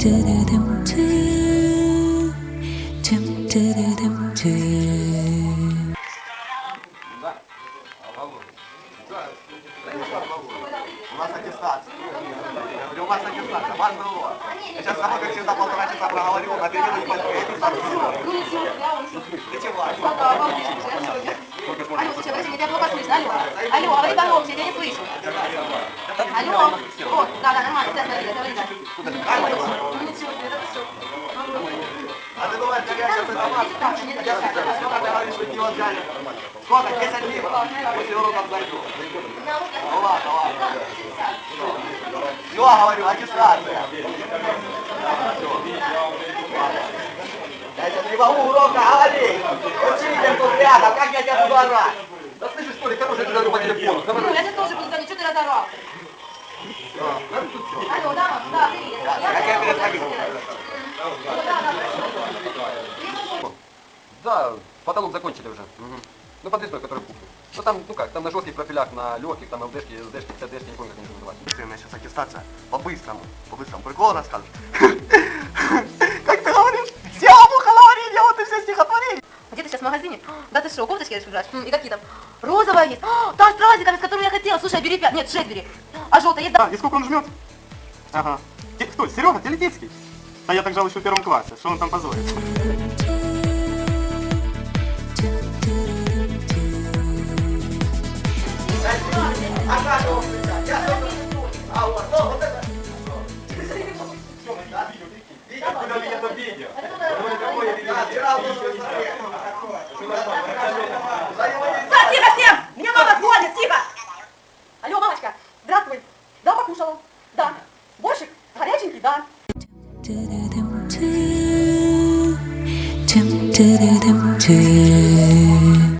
У нас аттестация. Я говорю, у вас аттестация, ваш договор. Я сейчас с тобой, как всегда, полтора часа проговорил, на перемену не пойду. Ты чего? Алло, слушай, подожди, меня плохо слышно. Алло, алло, говори погромче, я не слышу. Алло, о, да, да, нормально, сейчас, смотри, говори, да. Ничего, себе, это все. А ты думаешь, как я сейчас информацию? Я ты говоришь, что не вот взяли? Сколько? 10 ливров? После уроков зайду. Ну ладно, ладно. Все, говорю, аттестация. Я сейчас не могу урока говорить. Учитель тут рядом, как я тебя буду орать? Да слышишь, что ли, короче, я говорю по телефону. Ну, я сейчас тоже буду звонить, что ты да, я потолок закончили уже. Мгм. Ну, подвесной, который кухне. Ну, там, ну как, там на жестких профилях, на легких, там ЛДшки, СДшки, ЦДшки, не помню, как они еще называются. У меня сейчас аттестация. По-быстрому. По-быстрому. Прикол расскажешь? Как ты говоришь? Все обухаловарили, вот и все стихотворение. Где ты сейчас в магазине? Да ты что, кофточки решил брать? И какие там? Розовая есть. А, Та с стразиками, с которой я хотела. Слушай, бери пять. Нет, шесть бери. А желтая есть? Да. А, и сколько он жмет? Ага. Те- Кто? Серега Телетицкий? А я так жал еще в первом классе. Что он там это видео? 감사합니다.